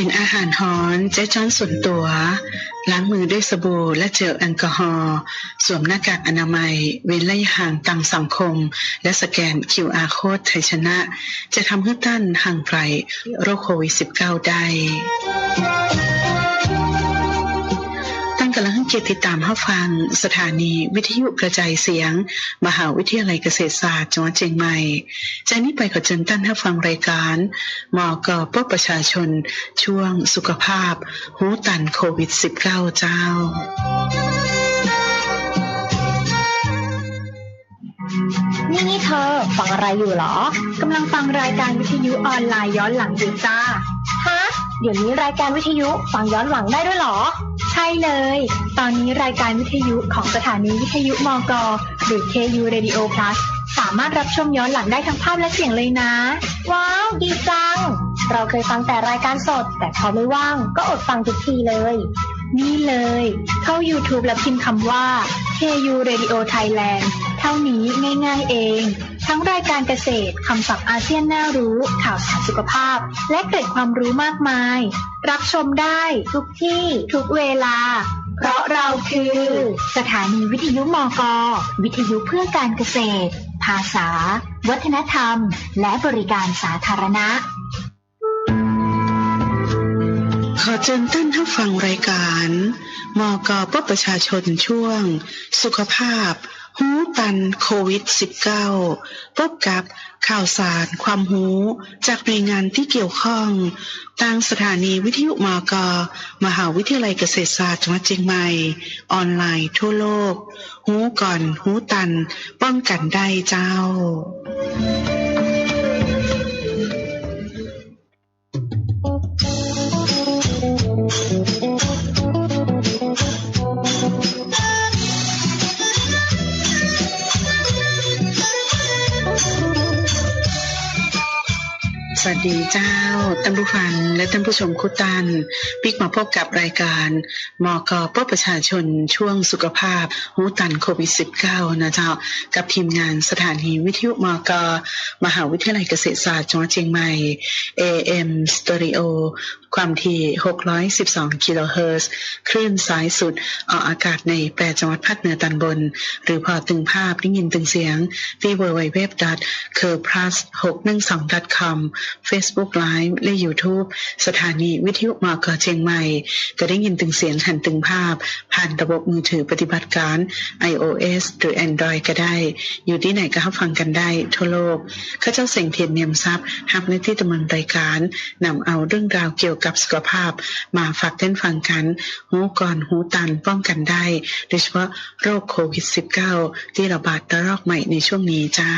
กินอาหารฮ้อนใช้ช้อนส่วนตัว ล้างมือด้วยสบู่และเจลแอลกอฮอล์สวมหน้ากากอนามัย เว้นระยะห่างต่างสังคม และสแกน QR โค้ดไทยชนะ จะทำให้ท่านห่างไกลโรคโควิด -19 ได้ เกียรติติดตามรับฟัง สถานีวิทยุกระจายเสียง มหาวิทยาลัยเกษตรศาสตร์จังหวัดเชียงใหม่จากนี้ไปขอเชิญท่านรับฟังรายการหมอกปประชาชน ช่วงสุขภาพ หูตันโควิด -19 เจ้า นี่นี่เธอฟังอะไรอยู่เหรอกำลังฟังรายการวิทยุออนไลน์ย้อนหลังอยู่จ้าฮะเดี๋ยวนี้รายการวิทยุฟังย้อนหลังได้ด้วยเหรอ ช่เลย ตอนนี้รายการวิทยุของสถานีวิทยุมก หรือ KU Radio Plus สามารถรับชมย้อนหลังได้ทั้งภาพและเสียงเลยนะ ว้าว ดีจัง เราเคยฟังแต่รายการสด แต่พอไม่ว่างก็อดฟังทุกทีเลย นี่เลย เข้า YouTube และพิมพ์คำว่า KU Radio Thailand เท่านี้ง่ายๆเอง ทั้งรายการเกษตรคำศัพท์อาเซียนน่ารู้ ข่าวสารสุขภาพ และเกร็ดความรู้มากมาย รับชมได้ทุกที่ทุกเวลา เพราะเราคือ สถานีวิทยุมก วิทยุเพื่อการเกษตร ภาษา วัฒนธรรม และบริการสาธารณะ ขอเชิญท่านรับฟังรายการมกปประชาชนช่วง สุขภาพ หูตันโควิด -19 พบกับข่าวสารความหู จากหน่วยงานที่เกี่ยวข้องทางสถานีวิทยุมก มหาวิทยาลัยเกษตรศาสตร์จังหวัดเชียงใหม่ ออนไลน์ทั่วโลก หูก่อนหูตัน ป้องกันได้เจ้า วัสดีเจ้าท่านผู้ฟังและท่านผู้ชมคุตันปิกมาพบกับรายการมกปประชาชนช่วงสุขภาพหูตันโควิด -19 นะเจ้า กับทีมงานสถานีวิทยุมกมหาวิทยาลัยเกษตรศาสตร์จังหวัดเชียงใหม่ AM Stereo ความถี่ 612 กิโลเฮิรตซ์คลื่นสายสุด ออกอากาศในแปดจังหวัดภาคเหนือตอนบน หรือพอตึงภาพได้ยินตึงเสียง ที่ www c u r p l u s 612 com Facebook Live และ YouTube สถานีวิทยุมอกเชียงใหม่ก็ได้ยินตึงเสียงหันตึงภาพ ผ่านระบบมือถือปฏิบัติการ iOS หรือ Android ก็ได้ อยู่ที่ไหนก็รับฟังกันได้ทั่วโลกข้าเจ้าเสียงเทียนเนียมทรัพย์ฮับในที่ดำเนินรายการนำเอาเรื่องราวเกี่ยวกับสุขภาพ มาฝากเต้นฟังกัน หูก่อนหูตันป้องกันได้ โดยเฉพาะโรคโควิด -19 ที่ระบาดระลอกใหม่ในช่วงนี้เจ้า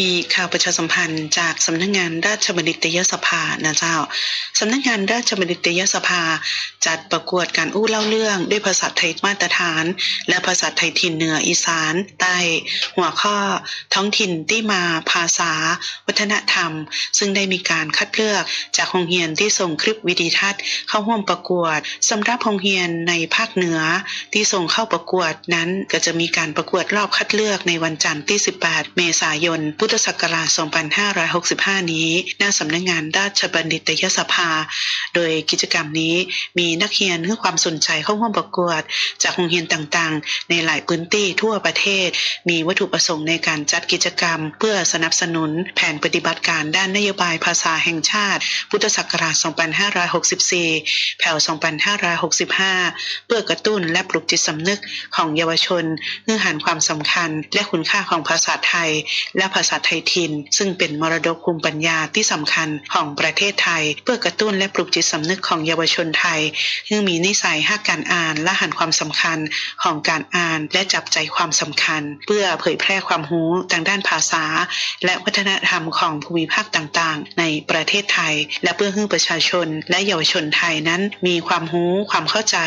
มีข่าวประชาสัมพันธ์จากสำนักงานราชบัณฑิตยสภานะเจ้าสำนักงานราชบัณฑิตยสภา จัดประกวดการอู้เล่าเรื่องด้วยภาษาไทยมาตรฐาน และภาษาไทยถิ่นเหนืออีสานใต้หัวข้อ ท้องถิ่นที่มาภาษา วัฒนธรรม ซึ่งได้มีการคัดเลือกจากโรงเรียนที่ส่งคลิปวิดีทัศน์ เข้าร่วมประกวดสำหรับโรงเรียนในภาคเหนือที่ส่งเข้าประกวดนั้นก็จะมีการประกวดรอบคัดเลือกในวันจันทร์ที่ 18 เมษายนพุุทธศักราช 2565 นี้ณสำนักงานราชบัณฑิตยสภา โดยกิจกรรมนี้มีนักเรียนให้ความสนใจเข้าร่วมประกวด จากโรงเรียนต่างๆ ในหลายพื้นที่ทั่วประเทศ มีวัตถุประสงค์ในการจัดกิจกรรม เพื่อสนับสนุนแผนปฏิบัติการด้านนโยบายภาษาแห่งชาติ พุทธศักราช 2564 แผ่ว 2565 เพื่อกระตุ้นและปลุกจิตสำนึกของเยาวชนเพื่อหันความสำคัญและคุณค่าของภาษาไทย และภาษาไทยถิ่นซึ่งเป็นมรดกภูมิปัญญาที่สำคัญของประเทศไทย เพื่อกระตุ้นและปลุกจิตสำนึกของเยาวชนไทยซึ่งมีนิสัยหักการอ่านและหันความสำคัญของการอ่านและจับใจความสำคัญ เพื่อเผยแพร่ความรู้ทางด้านภาษา และวัฒนธรรมของภูมิภาคต่างๆ ในประเทศไทย และเพื่อให้ประชาชน และเยาวชนไทยนั้น มีความรู้ความเข้าใจ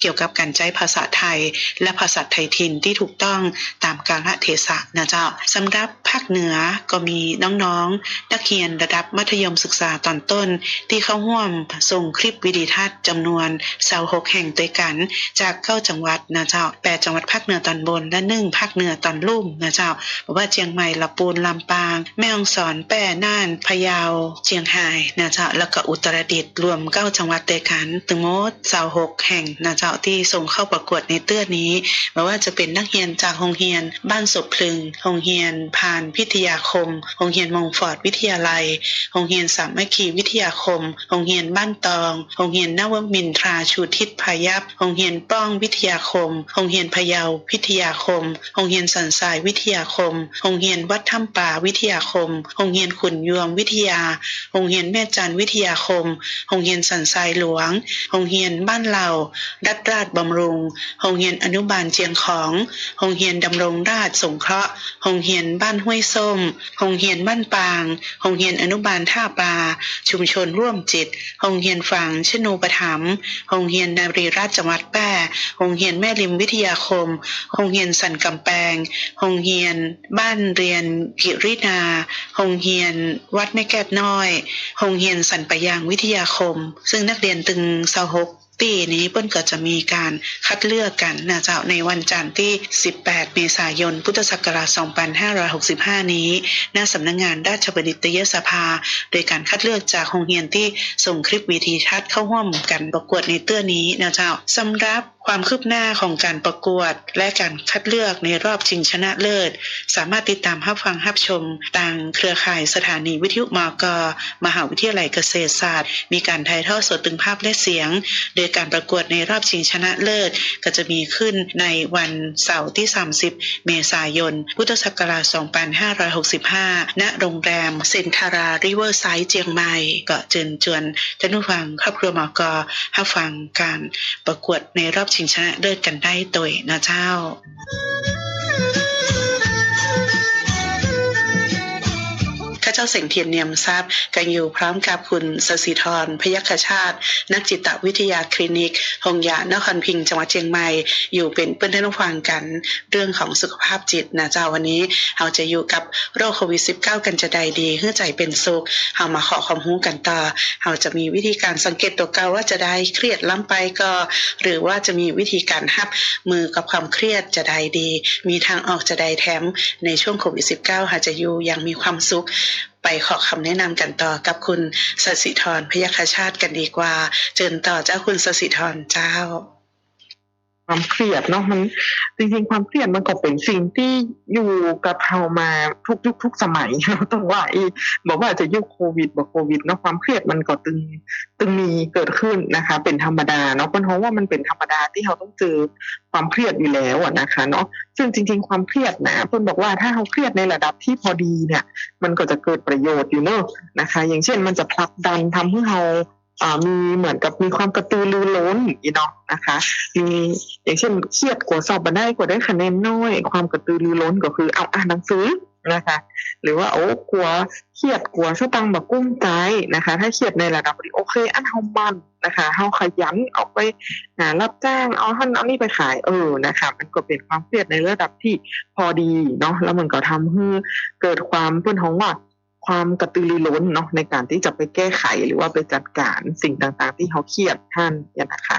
เกี่ยวกับการใช้ภาษาไทย และภาษาไทยถิ่นที่ถูกต้องตามกาลเทศะนะเจ้าสำหรับภาคเหนือนือก็มีน้องๆ นักเรียนระดับมัธยมศึกษาตอนต้น ที่เข้าร่วมส่งคลิปวิดีทัศน์จำนวน26แห่งด้วยกัน จากเก้าจังหวัดนะเจ้าแปดจังหวัดภาคเหนือตอนบนและหนึ่งภาคเหนือตอนลุ่มนะเจ้าบอกว่าเชียงใหม่ลำปูนลำปาง แม่ฮ่องสอนแป้น่านพะเยาเชียงรายนะเจ้าแล้วก็อุตรดิตถ์รวมเก้าจังหวัดด้วยกันถึงหมด26แห่งนะเจ้าที่ส่งเข้าประกวดในเตื้อนี้ไม่ว่าจะเป็นนักเรียนจากโรงเรียน บ้านศพพลึงโรงเรียนพานพิธทยาคม โรงเรียนมงฟอร์ดวิทยาลัย โรงเรียนสามัคคีวิทยาคม โรงเรียนบ้านตอง โรงเรียนนวมินทราชูทิศพายัพโรงเรียนป้องวิทยาคม โรงเรียนพะเยาวิทยาคม โรงเรียนสันทรายวิทยาคม โรงเรียนวัดถ้ำป่าวิทยาคม โรงเรียนขุนยวมวิทยา โรงเรียนแม่จันวิทยาคม โรงเรียนสันทรายหลวง โรงเรียนบ้านเหล่ารัฐราชบำรุง โรงเรียนอนุบาลเจียงของ โรงเรียนดำรงราชสงเคราะห์ โรงเรียนบ้านห้วยโซส้มโรงเรียนบ้านปางโรงเรียนอนุบาลท่าปลา ชุมชนร่วมจิตโรงเรียนฝั่งชนูปถัมภ์โรงเรียนนารีราชจังหวัดแป้โรงเรียนแม่ริมวิทยาคมโรงเรียนสันกำแพงโรงเรียน บ้านเรียนกิรินาโรงเรียน วัดแม่แก้วน้อยโรงเรียนสันปะยางวิทยาคม ซึ่งนักเรียนตึงเซาหก ปีนี้เปิ้นก็จะมีการคัดเลือกกันนะเจ้าในวันจันทร์ที่ 18 เมษายน พุทธศักราช 2565 นี้ ณ สำนักงานราชบัณฑิตยสภา โดยการคัดเลือกจากโรงเรียนที่ส่งคลิปวิธีทัศน์เข้าร่วมกันประกวดในเตื้อนี้นะเจ้าสำหรับ ความคืบหน้าของการประกวด และการคัดเลือกในรอบชิงชนะเลิศ สามารถติดตามรับฟังรับชมทางเครือข่ายสถานีวิทยุมก มหาวิทยาลัยเกษตรศาสตร์ มีการถ่ายทอดสดตึงภาพและเสียง โดยการประกวดในรอบชิงชนะเลิศ ก็จะมีขึ้นในวันเสาร์ที่ 30 เมษายน พุทธศักราช 2565 ณ โรงแรมเซนทาราริเวอร์ไซด์เจียงใหม่ก็เชิญชวนท่านผู้ฟังครอบครัวมกรับฟังการประกวดในรอบชิงชนะเลิศกันได้โดยนะเจ้า เจ้าเสียงเทียนเนียมทราบกันอยู่พร้อมกับคุณสศิธรพยัคฆชาติ นักจิตวิทยาคลินิกหงยานครพิงจังหวัดเชียงใหม่ อยู่เป็นเพื่อนท่านฟังกัน เรื่องของสุขภาพจิตนะเจ้าวันนี้เราจะอยู่กับโรคโควิด -19 กันจะใดดีเพื่อใจเป็นสุขเรามาขอความรู้กันต่อเราจะมีวิธีการสังเกตตัวเกาว่าจะได้เครียดล้ำไปก็ หรือว่าจะมีวิธีการหับมือกับความเครียดจะได้ดี มีทางออกจะได้แถมในช่วงโควิด -19 หาจะอยู่อย่างมีความสุข ไปขอคำแนะนำกันต่อกับคุณสสิธรพยัคชาติกันดีกว่า เจิญต่อเจ้าคุณสสิธรเจ้า ความเครียดเนาะมันจริงๆ ความเครียดมันก็เป็นสิ่งที่อยู่กับเรามาทุกยุคทุกสมัยเราต้องว่าอีบอกว่าจะยุคโควิดบอกโควิดเนาะความเครียดมันก็ตึงตึงมีเกิดขึ้นนะคะ เป็นธรรมดาเนาะเพราะว่ามันเป็นธรรมดาที่เราต้องเจอความเครียดอยู่แล้วนะคะเนาะซึ่งจริง ๆ ความเครียดนะเพิ่อนบอกว่าถ้าเราเครียดในระดับที่พอดีเนี่ย มันก็จะเกิดประโยชน์อยู่เนอะนะคะ อย่างเช่นมันจะผลักดันทำให้เรา มีเหมือนกับมีความกระตือรือร้นอีเนาะนะคะ มีอย่างเช่นเครียดกว่าสอบมาได้กว่าได้คะแนนน้อย ความกระตือรือร้นก็คือเอาอ่านหนังสือนะคะ หรือว่าโอ้กลัวเครียดกลัวสตังแบบกุ้มใจนะคะ ถ้าเครียดในระดับนี้โอเคอันเฮามันนะคะเฮาขยันออกไปหารับจ้างเอาท่านเอานี่ไปขายเออนะคะ มันก็เป็นความเครียดในระดับที่พอดีเนาะแล้วมันก็ทำให้เกิดความเพื่อนของว่า ความกระตือรือร้นเนาะในการที่จะไปแก้ไขหรือว่าไปจัดการสิ่งต่างๆ ที่เขาเครียดท่านเนี่ยนะคะ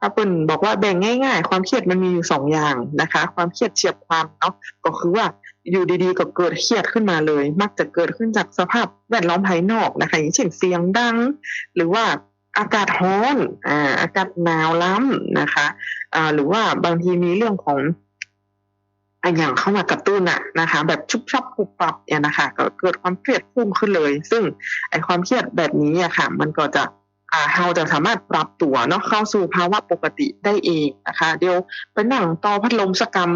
ถ้าเปิ้นบอกว่าแบ่งง่ายๆ ความเครียดมันมีอยู่สองอย่างนะคะ ความเครียดเฉียบพลันเนาะก็คือว่าอยู่ดีๆก็เกิดเครียดขึ้นมาเลย มักจะเกิดขึ้นจากสภาพแวดล้อมภายนอกนะคะ อย่างเช่นเสียงดัง หรือว่าอากาศร้อนอ่าอากาศหนาวล้ำนะคะอ่าหรือว่าบางทีมีเรื่องของ อันอย่างเข้ามากระตุ้นอะนะคะ แบบชุบชับปุบปับเนี่ยนะคะก็เกิดความเครียดพุ่งขึ้นเลย ซึ่งไอความเครียดแบบนี้อะค่ะ มันก็จะอ่าเราจะสามารถปรับตัวเนาะเข้าสู่ภาวะปกติได้เองนะคะ เดี๋ยวไปนั่งต่อพัดลมสกกรรม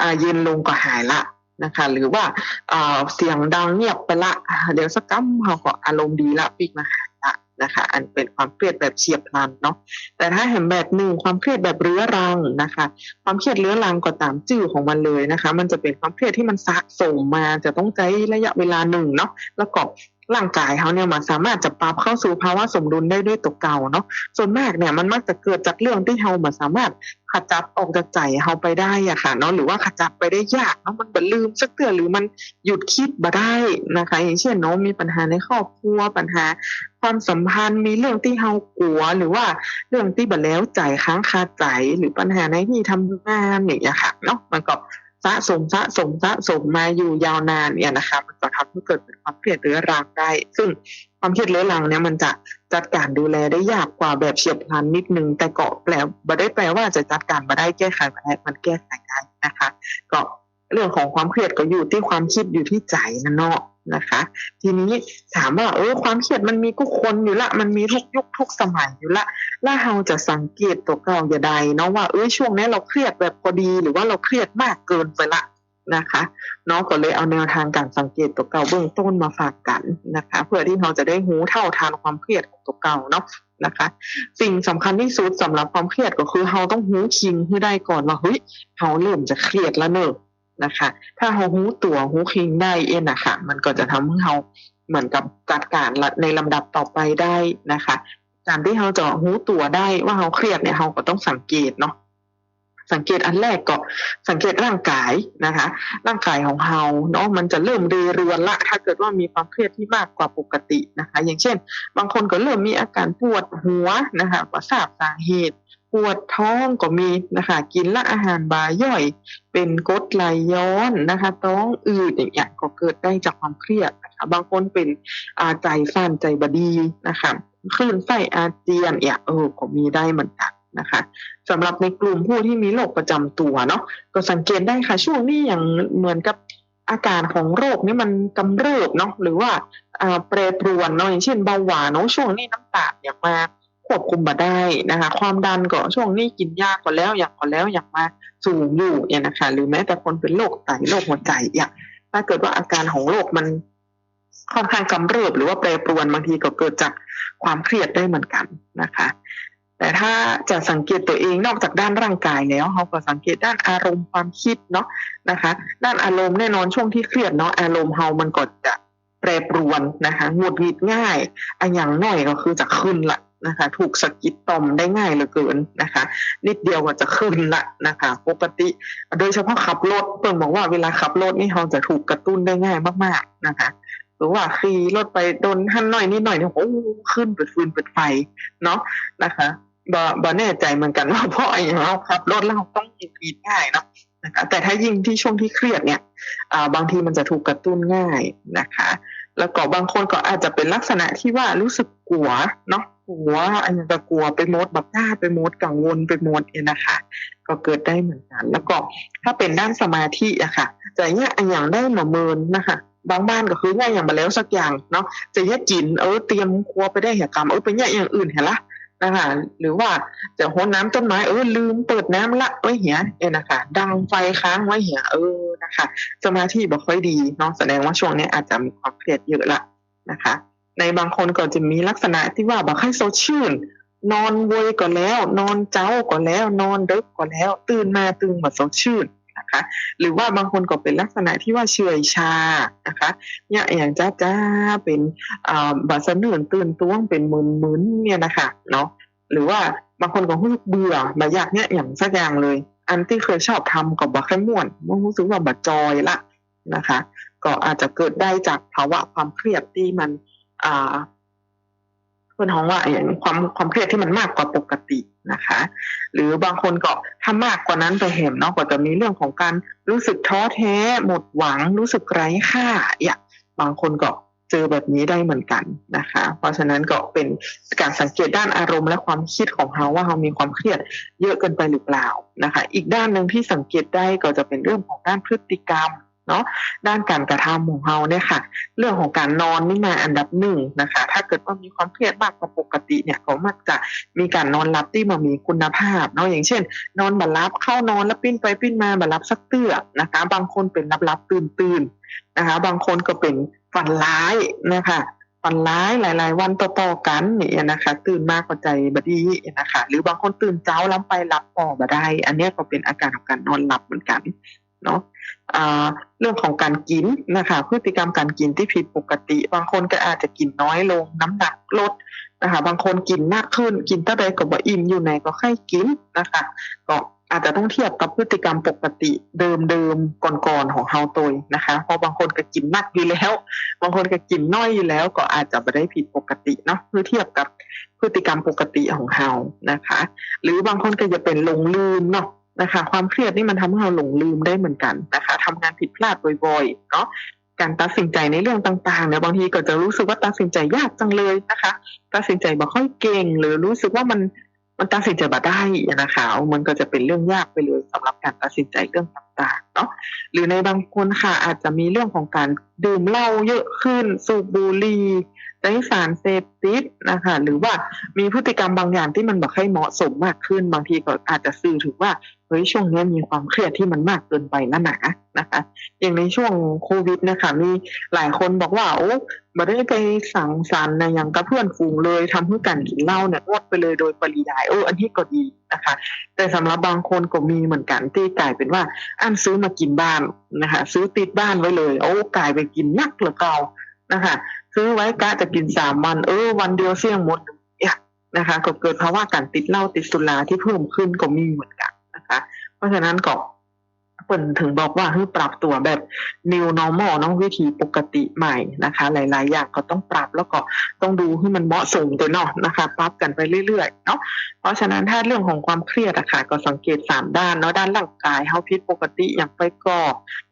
อ่าเย็นลงก็หายละนะคะ หรือว่าอ่าเสียงดังเงียบไปละ เดี๋ยวสกกรรมเราก็อารมณ์ดีละปีกมาหายละ นะคะ อันเป็นความเครียดแบบเฉียบพลันเนาะแต่ถ้าเห็นแบบหนึ่งความเครียดแบบเรื้อรังนะคะ ความเครียดเรื้อรังก็ตามจื่อของมันเลยนะคะ มันจะเป็นความเครียดที่มันสะสมมาจะต้องใช้ระยะเวลาหนึ่งเนาะแล้วก็ ร่างกายเขาเนี่ยมันสามารถจะปรับเข้าสู่ภาวะสมดุลได้ด้วยตัวเก่าเนาะส่วนมากเนี่ยมันมักจะเกิดจากเรื่องที่เรามันสามารถขจัดออกจากใจเราไปได้อะค่ะเนาะหรือว่าขจัดไปได้ยากเนาะมันบลืมสักเตือหรือมันหยุดคิดบ่ได้นะคะ อย่างเช่นเนาะมีปัญหาในครอบครัวปัญหา ความสัมพันธ์มีเรื่องที่เฮากลัวหรือว่าเรื่องที่บ่แล้วใจค้างคาใจหรือปัญหาในที่ทำงานอย่างเงี้ยค่ะเนาะมันก็ สะสมสะสมสะสมมาอยู่ยาวนานเนี่ยนะคะมันจะทำให้เกิดเป็นความเครียดเรื้อรังได้ ซึ่งความเครียดเรื้อรังเนี่ยมันจะจัดการดูแลได้ยากกว่าแบบเฉียบพลันนิดนึง แต่ก็แปลบ่ได้แปลว่าจะจัดการมาได้แก้ไขมาได้มันแก้ไขได้นะคะ ก็เรื่องของความเครียดก็อยู่ที่ความคิดอยู่ที่ใจนะเนาะ นะคะ ทีนี้ถามว่าเออความเครียดมันมีทุกคนอยู่ละ มันมีทุกยุคทุกสมัยอยู่ละแล้วเราจะสังเกตตัวเก่าอย่าใดเนาะว่าเอ้ยช่วงนี้เราเครียดแบบพอดีหรือว่าเราเครียดมากเกินไปละนะคะเนาะก็เลยเอาแนวทางการสังเกตตัวเก่าเบื้องต้นมาฝากกันนะคะ เพื่อที่เราจะได้หูเท่าทานความเครียดของตัวเก่าเนาะนะคะ สิ่งสำคัญที่สุดสำหรับความเครียดก็คือเราต้องหูคิงให้ได้ก่อนว่าเฮ้ยเราเริ่มจะเครียดแล้วเนอะ นะคะ ถ้าเราหูตัวหูคิงได้เองนะคะมันก็จะทำให้เราเหมือนกับจัดการในลำดับต่อไปได้นะคะ การที่เราจะรู้ตัวได้ว่าเราเครียดเนี่ยเราก็ต้องสังเกตเนาะสังเกตอันแรกก็สังเกตร่างกายนะคะ ร่างกายของเราเนาะมันจะเริ่มเรเรือนละ ถ้าเกิดว่ามีความเครียดที่มากกว่าปกตินะคะ อย่างเช่น บางคนก็เริ่มมีอาการปวดหัวนะคะว่าทราบสาเหตุ ปวดท้องก็มีนะคะกินละอาหารบาย่อย เป็นกดไหลย้อนนะคะท้องอืดอย่างเงี้ยก็เกิดได้จากความเครียดนะคะบางคนเป็นอาใจสั่นใจบดีนะคะคลื่นไส้อาเจียนเนี่ยเออก็มีได้เหมือนกันนะคะสำหรับในกลุ่มผู้ที่มีโรคประจำตัวเนาะก็สังเกตได้ค่ะช่วงนี้อย่างเหมือนกับอาการของโรคนี่มันกำเริบเนาะหรือว่าแปรปรวนเนาะอย่างเช่นเบาหวานเนาะช่วงนี้น้ำตาลอยากมา ควบคุมมาได้นะคะ ความดันก็ช่วงนี้กินยาก็แล้วอยากก็แล้วอยากมาสูงอยู่เนี่ยนะคะ หรือแม้แต่คนเป็นโรคไตโรคหัวใจอย่างถ้าเกิดว่าอาการของโรคมันค่อนข้างกำเริบหรือว่าแปรปรวนบางทีก็เกิดจากความเครียดได้เหมือนกันนะคะ แต่ถ้าจะสังเกตตัวเองนอกจากด้านร่างกายแล้วเราก็สังเกตด้านอารมณ์ความคิดเนาะนะคะ ด้านอารมณ์แน่นอนช่วงที่เครียดเนาะอารมณ์เรามันก็จะแปรปรวนนะคะหงุดหงิดง่ายอันอย่างน้อยก็คือจะขึ้นละ นะคะ ถูกสะกิดต่อมได้ง่ายเหลือเกินนะคะ นิดเดียวก็จะขึ้นละนะคะ ปกติ โดยเฉพาะขับรถเพิ่งบอกว่าเวลาขับรถนี่เราจะถูกกระตุ้นได้ง่ายมากๆนะคะหรือว่าขี่รถไปโดนหันหน่อยนิดหน่อยเนี่ยโอ้ขึ้นเปิดฟืนเปิดไฟเนาะนะคะบ่บ่แน่ใจเหมือนกันว่าเพราะไอ้เราขับรถแล้วเราต้องกินง่ายเนาะนะคะแต่ถ้ายิ่งที่ช่วงที่เครียดเนี่ยบางทีมันจะถูกกระตุ้นง่ายนะคะ แล้วก็บางคนก็อาจจะเป็นลักษณะที่ว่ารู้สึกกลัวเนาะ กลัวอันจะกลัวไปหมดแบบหน้าไปหมดกังวลไปหมดเนี่ยนะคะ ก็เกิดได้เหมือนกัน แล้วก็ถ้าเป็นด้านสมาธิอะค่ะจะเนี่ยอันอย่างได้หน่อเมินนะคะบางบ้านก็คือเนี่ยอย่างมาแล้วสักอย่างเนาะจะแยกกินเออเตรียมครัวไปได้เหตุกรรมเออไปเนี่อย่างอื่นเห็นละนะคะหรือว่าจะโหนน้ำต้นไม้เออลืมเปิดน้ำละไว้เหียเออนะคะดังไฟค้างไว้เหียเออนะคะสมาธิบ่ค่อยดีเนาะแสดงว่าช่วงนี้อาจจะมีความเครียดเยอะละนะคะ ในบางคนก็จะมีลักษณะที่ว่าแบบให้โซชื่น นอนเวยก็แล้ว นอนเจ้าก็แล้ว นอนดึกก็แล้ว ตื่นมาตื่นมาสดชื่นนะคะหรือว่าบางคนก็เป็นลักษณะที่ว่าเฉื่อยชานะคะเนี่ยอย่างจ้าจ้าเป็นอ่าบาสเนื่นตื่นต้วงเป็นมึนมึนเนี่ยนะคะเนาะหรือว่าบางคนก็รู้สึกเบื่อแบบอยากเนี่ยอย่างสักอย่างเลย อันที่เคยชอบทำกับบักแค่ม่วนมันรู้สึกว่าบัดจอยละนะคะ ก็อาจจะเกิดได้จากภาวะความเครียดที่มัน อ่าเพื่อนท้องว่าอย่างความความเครียดที่มันมากกว่าปกตินะคะ หรือบางคนก็ถ้ามากกว่านั้นไปเห็นเนาะก็จะมีเรื่องของการรู้สึกท้อแท้หมดหวังรู้สึกไร้ค่าอย่างบางคนก็เจอแบบนี้ได้เหมือนกันนะคะ เพราะฉะนั้นก็เป็นการสังเกตด้านอารมณ์และความคิดของเขาว่าเขามีความเครียดเยอะเกินไปหรือเปล่านะคะ อีกด้านหนึ่งที่สังเกตได้ก็จะเป็นเรื่องของด้านพฤติกรรม เนาะด้านการกระทำของเขาเนี่ยค่ะ เรื่องของการนอนนี่มาอันดับหนึ่งนะคะ ถ้าเกิดว่ามีความเครียดมากกว่าปกติเนี่ยก็มักจะมีการนอนหลับที่มามีคุณภาพเนาะอย่างเช่น นอนบัลลับเข้านอนแล้วปิ้นไปปิ้นมาบัลลับสักเตื้อนะคะ บางคนเป็นรับรับตื่นตื่นนะคะ บางคนก็เป็นฝันร้ายนะคะฝันร้ายหลาย ๆ วันต่อๆกันเนี่ยนะคะ ตื่นมากกว่าใจบดีนะคะ หรือบางคนตื่นเช้าล้วไปหลับต่อบ่ได้ อันนี้ก็เป็นอาการของการนอนหลับเหมือนกัน เนาะเรื่องของการกินนะคะพฤติกรรมการกินที่ผิดปกติ บางคนก็อาจจะกินน้อยลงน้ำหนักลดนะคะบางคนกินมากขึ้นกินเท่าใดก็บ่อิ่มอยู่ไหนก็ค่อยกินนะคะก็อาจจะต้องเทียบกับพฤติกรรมปกติเดิมๆก่อนๆของเฮาตัวนะคะเพราะบางคนก็กินมากอยู่แล้ว บางคนก็กินน้อยอยู่แล้ว ก็อาจจะไม่ได้ผิดปกติเนาะเมื่อเทียบกับพฤติกรรมปกติของเฮานะคะ หรือบางคนก็จะเป็นลงลืมเนาะ นะคะ ความเครียดนี่มันทำให้เราหลงลืมได้เหมือนกันนะคะทำงานผิดพลาดบ่อยๆเนาะการตัดสินใจในเรื่องต่างๆเนี่ยบางทีก็จะรู้สึกว่าตัดสินใจยากจังเลยนะคะ ตัดสินใจบ่ค่อยเก่ง หรือรู้สึกว่ามันมันตัดสินใจบ่ได้นะคะ มันก็จะเป็นเรื่องยากไปเลยสำหรับการตัดสินใจเรื่องต่างๆเนาะหรือในบางคนค่ะอาจจะมีเรื่องของการดื่มเหล้าเยอะขึ้นสูบบุหรี่ ใช้สารเสพติดนะคะหรือว่ามีพฤติกรรมบางอย่างที่มันบ่ค่อยเหมาะสมมากขึ้น บางทีก็อาจจะสื่อถึงว่าเฮ้ยช่วงนี้มีความเครียดที่มันมากเกินไปนะหนานะคะ อย่างในช่วงโควิดนะคะมีหลายคนบอกว่าโอ้มาได้ไปสังสรรค์ในะอย่างกับเพื่อนฝูงเลยทำให้การกินเหล้าเนี่ยงดไปเลยโดยปริยายโอ้อันนี้ก็ดีนะคะ แต่สำหรับบางคนก็มีเหมือนกันที่กลายเป็นว่าอันซื้อมากินบ้านนะคะ ซื้อติดบ้านไว้เลย โอ้กลายไปกินนักเหลือเก่า นะคะซื้อไว้กะจะกินสามวันเออ วันเดียวเสี่ยงหมดเนี่ยนะคะ ก็เกิดภาวะการติดเหล้าติดสุราที่เพิ่มขึ้นก็มีเหมือนกันนะคะ เพราะฉะนั้นก็เปิ่นถึงบอกว่าให้ปรับตัวแบบ new normal น้องวิธีปกติใหม่นะคะ หลาย ๆ อย่างก็ต้องปรับแล้วก็ต้องดูให้มันเหมาะสมตัวเนาะนะคะปรับกันไปเรื่อย ๆ เนาะเพราะฉะนั้นถ้าเรื่องของความเครียดอะค่ะก็สังเกตสามด้านเนาะด้านร่างกายเฮาพิษปกติอย่างไปก่อ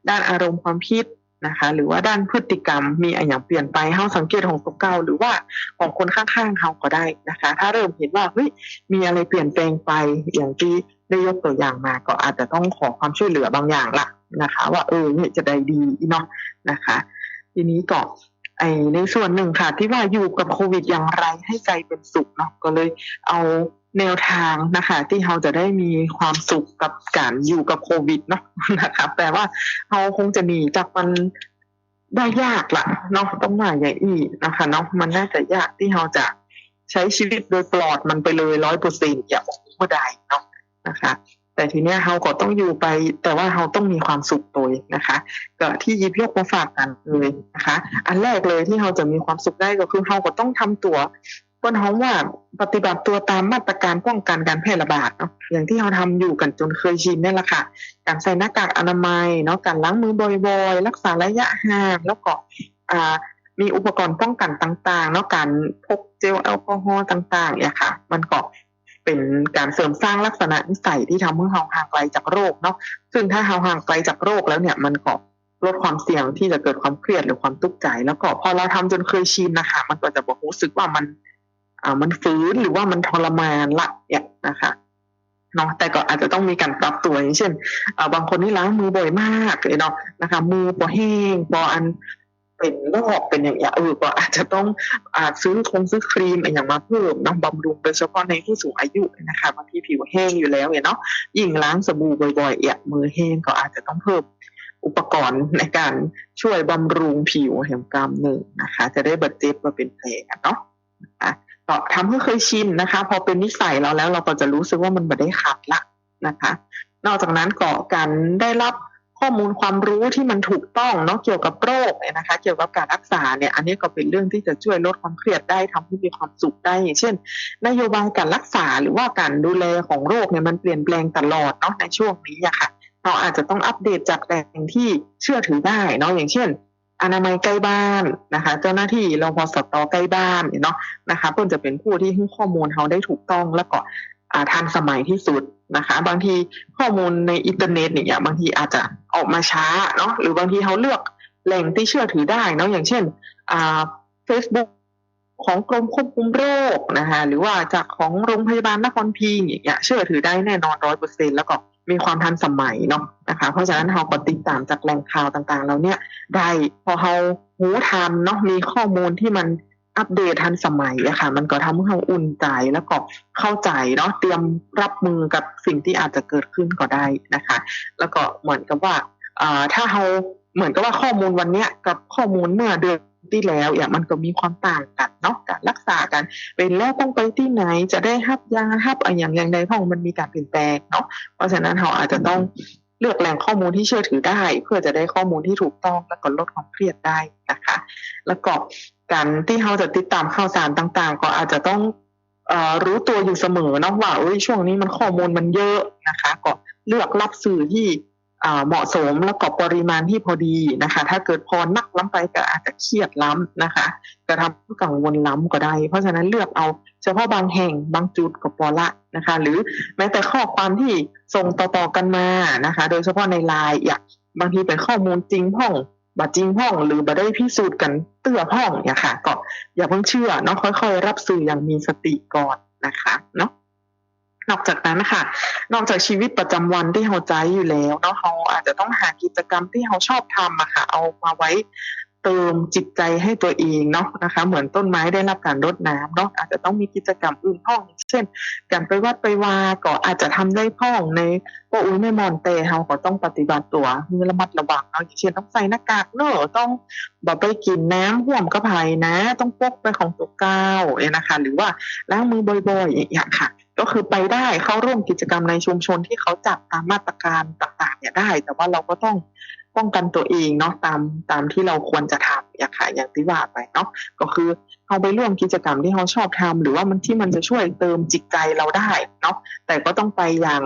ด้านอารมณ์ความคิด นะคะ หรือว่าด้านพฤติกรรมมีอะไรอย่างเปลี่ยนไปเฮาสังเกตของตัวเก่าหรือว่าของคนข้างๆเฮาก็ได้นะคะ ถ้าเริ่มเห็นว่าเฮ้ยมีอะไรเปลี่ยนแปลงไปอย่างที่ได้ยกตัวอย่างมาก็อาจจะต้องขอความช่วยเหลือบางอย่างละนะคะ ว่าเออเนี่ยจะได้ดีเนาะนะคะ ทีนี้ก็ไอในส่วนหนึ่งค่ะที่ว่าอยู่กับโควิดอย่างไรให้ใจเป็นสุขเนาะก็เลยเอา แนวทางนะคะ ที่เราจะได้มีความสุขกับการอยู่กับโควิดเนาะนะคะแปลว่าเราคงจะหนีจากมันได้ยากละเนาะต้องว่าอย่างอีกนะคะเนาะมันน่าจะยากที่เราจะใช้ชีวิตโดยปลอดมันไปเลยร้อยเปอร์เซ็นต์อย่าบอกว่าได้เนาะนะคะ แต่ทีเนี้ยเราก็ต้องอยู่ไป แต่ว่าเราต้องมีความสุขตัวนะคะก็ที่ยิบยกมาฝากกันเลยนะคะ อันแรกเลยที่เราจะมีความสุขได้ก็คือเราก็ต้องทำตัว บนหองว่าปฏิบัติตัวตามมาตรการป้องกันการแพร่ระบาดเนาะอย่างที่เราทำอยู่กันจนเคยชินนี่แหละค่ะ การใส่หน้ากากอนามัยเนาะการล้างมือบ่อยๆ รักษาระยะห่างแล้วก็อ่ามีอุปกรณ์ป้องกันต่างๆเนาะการพกเจลแอลกอฮอล์ต่างๆเนี่ยค่ะ มันก็เป็นการเสริมสร้างลักษณะนิสัยที่ทำให้เราห่างไกลจากโรคเนาะซึ่งถ้าเราห่างไกลจากโรคแล้วเนี่ยมันก็ลดความเสี่ยงที่จะเกิดความเครียดหรือความทุกข์ใจ แล้วก็พอเราทำจนเคยชินนะคะ มันก็จะบอกรู้สึกว่ามัน อ่ามันฟื้นหรือว่ามันทรมานละเนี่ยนะคะเนาะแต่ก็อาจจะต้องมีการปรับตัวอย่างเช่นอ่าบางคนนี่ล้างมือบ่อยมากเลยเนาะนะคะ มือพอแห้งพออันเป็นลอกเป็นอย่างเงี้ยเออก็อาจจะต้องอาจซื้อคงซื้อครีมอะไรอย่างมาเพิ่มนาะบำรุงโดยเฉพาะในผู้สูงอายุนะคะบางทีผิวแห้งอยู่แล้วเนาะยิ่งล้างสบู่บ่อยๆเอะมือแห้งก็อาจจะต้องเพิ่มอุปกรณ์ในการช่วยบำรุงผิวแห่งกล้ามเนื้อนะคะ จะได้บาดเจ็บมาเป็นแผลเนาะนะคะ ทำให้เคยชินนะคะ พอเป็นนิสัยเราแล้วเราก็จะรู้สึกว่ามันไม่ได้ขัดละนะคะ นอกจากนั้นก็การได้รับข้อมูลความรู้ที่มันถูกต้องเนาะเกี่ยวกับโรคเนี่ยนะคะ เกี่ยวกับการรักษาเนี่ย อันนี้ก็เป็นเรื่องที่จะช่วยลดความเครียดได้ทำให้มีความสุขได้อย่างเช่น นโยบายการรักษาหรือว่าการดูแลของโรคเนี่ยมันเปลี่ยนแปลงตลอดเนาะในช่วงนี้อะค่ะเราอาจจะต้องอัปเดตจากแหล่งที่เชื่อถือได้เนาะอย่างเช่น อนามัยใกล้บ้านนะคะ เจ้าหน้าที่รพสตใกล้บ้านเนาะนะคะเพื่อจะเป็นผู้ที่ให้ข้อมูลเขาได้ถูกต้องแล้วก็ทันสมัยที่สุดนะคะ บางทีข้อมูลในอินเทอร์เน็ตเนี่ยบางทีอาจจะออกมาช้าเนาะหรือบางทีเขาเลือกแหล่งที่เชื่อถือได้เนาะอย่างเช่นอ่า Facebook ของกรมควบคุมโรคนะคะหรือว่าจากของโรงพยาบาลนครพิงค์อย่างเงี้ยเชื่อถือได้แน่นอนร้อยเปอร์เซ็นแล้วก็มีความทันสมัยเนาะนะคะเพราะฉะนั้นเราก็ติดตามจากแหล่งข่าวต่างๆเราเนี่ยได้พอเราหูทันเนาะมีข้อมูลที่มันอัปเดตทันสมัยอะค่ะ มันก็ทำให้เราอุ่นใจแล้วก็เข้าใจเนาะเตรียมรับมือกับสิ่งที่อาจจะเกิดขึ้นก็ได้นะคะ แล้วก็เหมือนกับว่าอ่าถ้าเราเหมือนกับว่าข้อมูลวันเนี้ยกับข้อมูลเมื่อเดือน ที่แล้วอย่างมันก็มีความต่างกันเนาะการรักษากันเป็นแล้วต้องไปที่ไหนจะได้ฮับยาฮับอะไรอย่างอย่างใดเพราะมันมีการเปลี่ยนแปลงเนาะเพราะฉะนั้นเราอาจจะต้องเลือกแหล่งข้อมูลที่เชื่อถือได้ เพื่อจะได้ข้อมูลที่ถูกต้องและก็ลดความเครียดได้นะคะ แล้วก็การที่เราจะติดตามข่าวสารต่างๆ ก็อาจจะต้องรู้ตัวอยู่เสมอเนาะว่าช่วงนี้มันข้อมูลมันเยอะนะคะ ก็เลือกรับสื่อที่ เหมาะสมแล้วก็ปริมาณที่พอดีนะคะ ถ้าเกิดพอนักล้ำไปก็อาจจะเครียดล้ำนะคะจะทำให้กังวลล้ำก็ได้ เพราะฉะนั้นเลือกเอาเฉพาะบางแห่งบางจุดก็พอละนะคะ หรือแม้แต่ข้อความที่ส่งต่อๆกันมานะคะ โดยเฉพาะในไลน์อยากบางทีเป็นข้อมูลจริงห้องบัจริงห้องหรือบัได้พิสูจน์กันเตื้อห้องเนี่ยค่ะ ก็อย่าเพิ่งเชื่อเนาะค่อย ๆ รับสื่ออย่างมีสติก่อนนะคะเนาะ นอกจากนั้นค่ะนอกจากชีวิตประจำวันที่เราใจอยู่แล้วเนาะเราอาจจะต้องหากิจกรรมที่เราชอบทำอะค่ะ เอามาไว้เติมจิตใจให้ตัวเองเนาะนะคะ เหมือนต้นไม้ได้รับการรดน้ำเนาะอาจจะต้องมีกิจกรรมอื่นพ้อง เช่น การไปวัดไปวาก็อาจจะทำได้พ้องในก็อุ้ยไม่มอนเตเราก็ต้องปฏิบัติตัวมือระมัดระวังเนาะอย่างเช่นต้องใส่หน้ากากเนอะต้องบอกไปกินน้ำห่วมกระไผ่นะ ต้องพกไปของตัวก้าวเนี่ยนะคะ หรือว่าล้างมือบ่อยๆอย่างเงี้ยค่ะ ก็คือไปได้เข้าร่วมกิจกรรมในชุมชนที่เขาจัดตามมาตรการต่างๆ เนี่ยได้ แต่ว่าเราก็ต้องป้องกันตัวเองเนาะตามตามที่เราควรจะทำอย่างค่ะอย่างที่ว่าไปเนาะก็คือเขาไปร่วมกิจกรรมที่เขาชอบทำหรือว่ามันที่มันจะช่วยเติมจิตใจเราได้เนาะแต่ก็ต้องไปอย่าง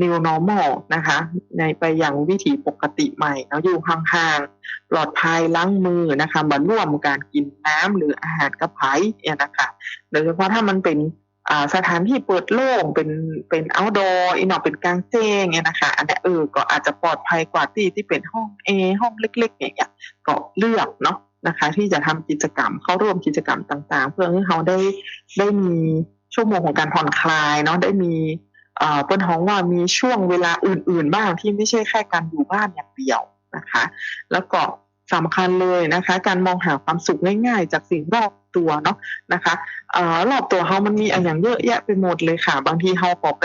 new normal นะคะ ในไปอย่างวิถีปกติใหม่เนาะอยู่ห่างๆปลอดภัยล้างมือนะคะมาร่วมการกินน้ำหรืออาหารกระไพเนี่ยนะคะโดยเฉพาะถ้ามันเป็น สถานที่เปิดโล่งเป็นเป็น outdoor อีกหน่อยเป็นกลางแจ้งเนี่ยนะคะ อันนี้เออก็อาจจะปลอดภัยกว่าที่ที่เป็นห้องเอห้องเล็กๆอย่างเงี้ยก็เลือกเนาะนะคะ ที่จะทำกิจกรรมเข้าร่วมกิจกรรมต่าง ๆ เพื่อให้เขาได้ได้มีชั่วโมงของการผ่อนคลายเนาะได้มีเอ่อเปิ้นฮ้องว่ามีช่วงเวลาอื่น ๆ บ้างที่ไม่ใช่แค่การอยู่บ้านอย่างเดียวนะคะ แล้วก็สำคัญเลยนะคะ การมองหาความสุขง่าย ๆ จากสิ่งรอบ ตัวเนาะนะคะเอ่อรอบตัวเขามันมีอะไรอย่างเยอะแยะไปหมดเลยค่ะ บางทีเขาก็ไป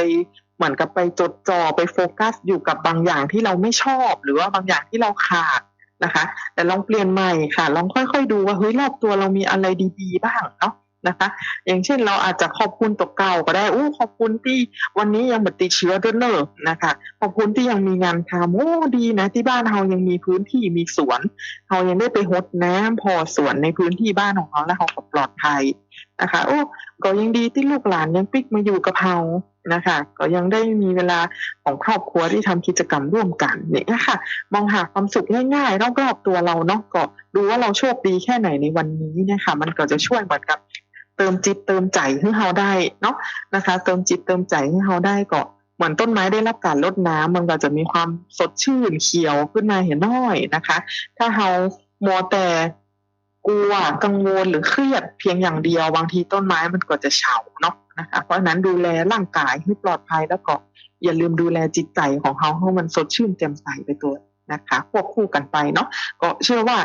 เหมือนกับไปจดจ่อไปโฟกัสอยู่กับบางอย่างที่เราไม่ชอบ หรือว่าบางอย่างที่เราขาดนะคะ แต่ลองเปลี่ยนใหม่ค่ะ ลองค่อยๆดูว่าเฮ้ยรอบตัวเรามีอะไรดี ๆ บ้างเนาะ นะคะ อย่างเช่นเราอาจจะขอบคุณตัวเก่าก็ได้อู้ขอบคุณที่วันนี้ยังไม่ติดเชื้อด้วยเนอะนะคะขอบคุณที่ยังมีงานทำโอ้ดีนะ ที่บ้านเรายังมีพื้นที่มีสวนเรายังได้ไปหดน้ำพอสวนในพื้นที่บ้านของเราแล้วเราก็ปลอดภัยนะคะโอ้ก็ยังดีที่ลูกหลานยังปิกมาอยู่กับเรานะคะก็ยังได้มีเวลาของครอบครัวที่ทำกิจกรรมร่วมกันเนี่ยค่ะ มองหาความสุขง่ายๆรอบๆตัวเราเนาะก็ดูว่าเราโชคดีแค่ไหนในวันนี้เนะคะมันก็จะช่วยเหมือนกับ เติมจิตเติมใจให้เราได้เนาะนะคะ เติมจิตเติมใจให้เราได้ก็เหมือนต้นไม้ได้รับการรดน้ำมันก็จะมีความสดชื่นเขียวขึ้นมาเห็นน้อยนะคะ ถ้าเรามัวแต่กลัวกังวลหรือเครียดเพียงอย่างเดียวบางทีต้นไม้มันก็จะเฉาเนาะนะคะ เพราะฉะนั้นดูแลร่างกายให้ปลอดภัยแล้วก็อย่าลืมดูแลจิตใจของเขาให้มันสดชื่นแจ่มใสไปตัว นะคะควบคู่กันไปเนาะก็เชื่อว่า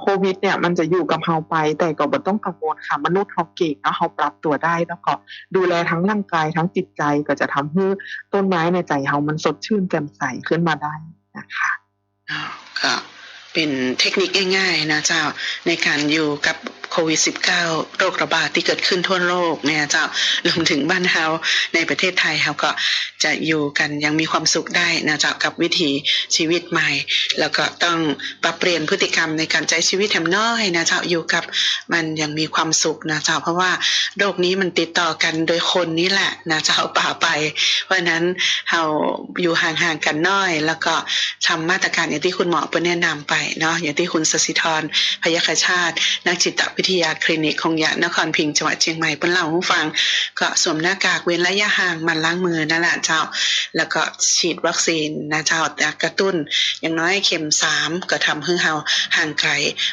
โควิดเนี่ยมันจะอยู่กับเราไป แต่ก็บ่ต้องกังวลค่ะมนุษย์เขาเก่งเนาะเขาปรับตัวได้แล้วก็ดูแลทั้งร่างกายทั้งจิตใจก็จะทำให้ต้นไม้ในใจเรามันสดชื่นแจ่มใสขึ้นมาได้นะคะอ้าวก็เป็นเทคนิคง่ายๆนะเจ้าในการอยู่กับ โควิด -19 โรคระบาดที่เกิดขึ้นทั่วโลกเนี่ยเจ้ารวมถึงบ้านเฮาในประเทศไทยเฮาก็จะอยู่กันยังมีความสุขได้นะเจ้ากับวิถีชีวิตใหม่ แล้วก็ต้องปรับเปลี่ยนพฤติกรรมในการใช้ชีวิตแถมน้อยนะเจ้าอยู่กับมันยังมีความสุขนะเจ้าเพราะว่าโรคนี้มันติดต่อกันโดยคนนี่แหละนะเจ้าป่าไป เพราะนั้นเฮาอยู่ห่างๆกันน้อย แล้วก็ทำมาตรการอย่างที่คุณหมอเปิ้นแนะนำไปเนาะอย่างที่คุณสศิธรพยาคชาตินักจิตวิิทยาคลินิกของยะนครพิงจังหวัดเชียงใหม่เปิ้นเล่าให้ฟัง ก็สวมหน้ากากเว้นระยะห่างมันล้างมือนั่นแหละเจ้า แล้วก็ฉีดวัคซีนนะเจ้าแต่กระตุ้น อย่างน้อยเข็มสามก็ทำให้เฮาห่างไกล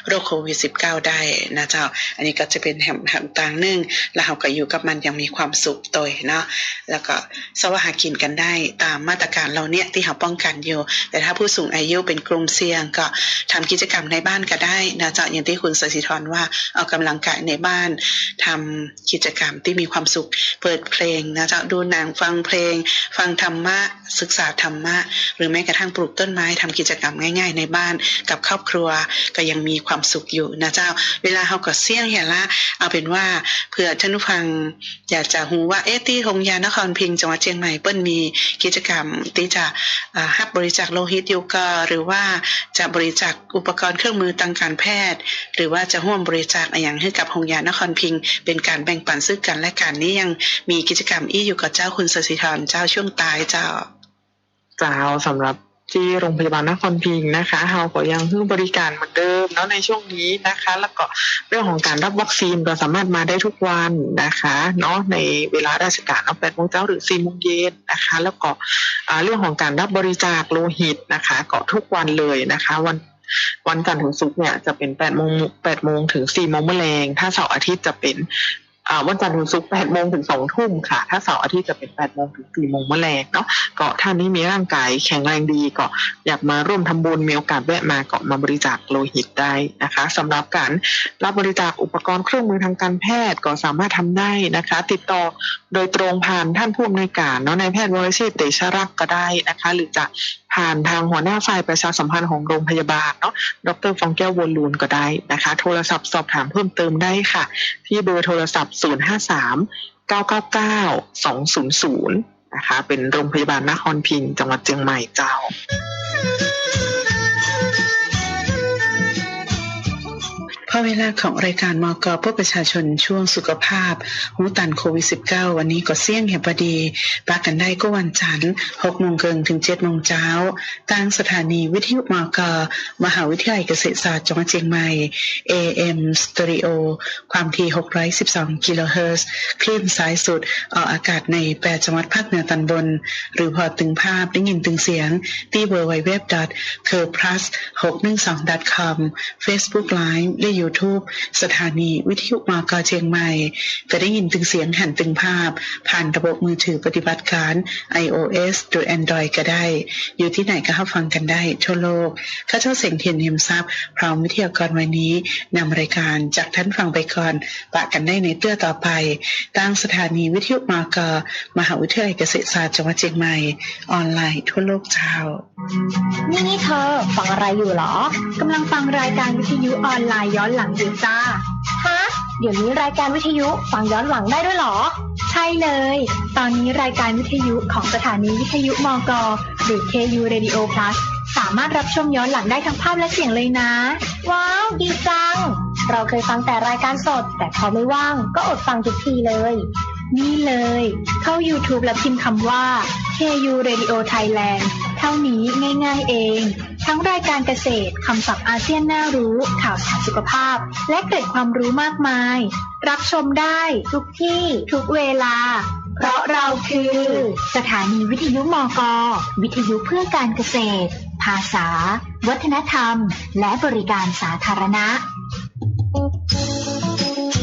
โรคโควิด -19 ได้นะเจ้า อันนี้ก็จะเป็นแหมแหมต่างหนึ่งแล้วเฮาก็อยู่กับมันอยังมีความสุขโดยเนาะแล้วก็สวาหากินกันได้ตามมาตรการเราเนี่ยที่เราป้องกันอยู่ แต่ถ้าผู้สูงอายุเป็นกลุ่มเสี่ยงก็ทำกิจกรรมในบ้านก็ได้นะเจ้าอย่างที่คุณสศิธรว่าออกกำลังกายในบ้านทำกิจกรรมที่มีความสุข เปิดเพลงนะเจ้าดูหนังฟังเพลง ฟังธรรมะศึกษาธรรมะ หรือแม้กระทั่งปลูกต้นไม้ทำกิจกรรมง่าย ๆ ในบ้านกับครอบครัวก็ยังมีความสุขอยู่นะเจ้า เวลาเฮาก็เสี่ยงเห็นละ เอาเป็นว่าเผื่อท่านผู้ฟังอยากจะรู้ว่าเอ๊ะที่โรงยานครพิงจังหวัดเชียงใหม่เปิ้นมีกิจกรรมที่จะอ่ารับบริจาคโลหิตอยู่ก็หรือว่าจะบริจาคอุปกรณ์เครื่องมือทางการแพทย์ หรือว่าจะร่วมบริจาคอะไรอย่างให้กับโรงยานครพิงค์เป็นการแบ่งปันซึ่งกันและกันนี่ยังมีกิจกรรมอี้อยู่กับเจ้าคุณสศิธรเจ้าช่วงตายเจ้าเจ้าสำหรับที่โรงพยาบาลนครพิงค์นะคะเราก็ยังให้บริการเหมือนเดิมเนาะในช่วงนี้นะคะ แล้วก็เรื่องของการรับวัคซีนก็สามารถมาได้ทุกวันนะคะเนาะในเวลาราชการเนาแปดโมงเช้าหรือสี่โมงเย็นนะคะ แล้วก็เรื่องของการรับบริจาคโลหิตนะคะก็ทุกวันเลยนะคะ วัน วันจันทร์ถึงศุกร์เนี่ยจะเป็นแปดโมงแปดโมงถึงสี่โมงแมลงถ้าเสาร์อาทิตย์จะเป็นอ่าวันจันทร์ถึงศุกร์แปดโมงถึงสองทุ่มค่ะ ถ้าเสาร์อาทิตย์จะเป็นแปดโมงถึงสี่โมงแมลงเนาะก็ท่านนี้มีร่างกายแข็งแรงดีก็อยากมาร่วมทำบุญมีโอกาสแวะมาก็มาบริจาคโลหิตได้นะคะสำหรับการรับบริจาคอุปกรณ์เครื่องมือทางการแพทย์ก็สามารถทำได้นะคะ ติดต่อโดยตรงผ่านท่านผู้อำนวยการเนาะนายแพทย์วรเชษฐ์เตชรักก็ได้นะคะ หรือจะผ่านทางหัวหน้าฝ่ายประชาสัมพันธ์ของโรงพยาบาลเนาะดรฟองแก้ววลูนก็ได้นะคะ โทรศัพท์สอบถามเพิ่มเติมได้ค่ะ ที่เบอร์โทรศัพท์ 053 999 200 นะคะ เป็นโรงพยาบาลนครพิงจังหวัดเชียงใหม่เจ้า พอเวลาของรายการมกเพื่อประชาชนช่วงสุขภาพหูตันโควิด -19 วันนี้ก็เสี่ยงแห่งพอดีปากันได้ก็วันจันทร์6โมงเกิงถึง7โมงเช้าตั้งสถานีวิทยุมกมหาวิทยาลัยเกษตรศาสตร์จังหวัดเชียงใหม่ AM Stereo ความถี่ 612 กิโลเฮิรตซ์คลื่นสายสุดออกอากาศใน8จังหวัดภาคเหนือตอนบน หรือพอตึงภาพได้ยินตึงเสียง ที่ www.curplus612.com Facebook Live และ YouTube สถานีวิทยุมากาเชียงใหม่ จะได้ยินตึงเสียงหันตึงภาพ ผ่านระบบมือถือปฏิบัติการ iOS หรือ Android ก็ได้ อยู่ที่ไหนก็เข้าฟังกันได้ทั่วโลก ข้าเจ้าเสียงเทียนเฮมทรัพย์ พร้อมวิทยากรวันนี้นำรายการจากท่านฟังไปก่อน ปะกันได้ในเตื้อต่อไป ตั้งสถานีวิทยุมากามหาวิทยาลัยเกษตรศาสตร์จังหวัดเชียงใหม่ ออนไลน์ทั่วโลกเจ้านี่นี่เธอ ฟังอะไรอยู่หรอกำลังฟังรายการวิทยุออนไลน์ย้อนหลังอยู่จ้า ฮะ เดี๋ยวนี้รายการวิทยุฟังย้อนหลังได้ด้วยเหรอ ใช่เลย ตอนนี้รายการวิทยุของสถานีวิทยุมกหรือ KU Radio Plus สามารถรับชมย้อนหลังได้ทั้งภาพและเสียงเลยนะ ว้าว ดีจัง เราเคยฟังแต่รายการสด แต่พอไม่ว่างก็อดฟังทุกทีเลย นี่เลย เข้า YouTube แล้วพิมพ์คำว่า KU Radio Thailand เท่านี้ง่ายๆเอง ทั้งรายการเกษตรคำศัพท์อาเซียนน่ารู้ ข่าวสารสุขภาพ และเกร็ดความรู้มากมาย รับชมได้ทุกที่ทุกเวลา เพราะเราคือ สถานีวิทยุมก วิทยุเพื่อการเกษตร ภาษา วัฒนธรรม และบริการสาธารณะ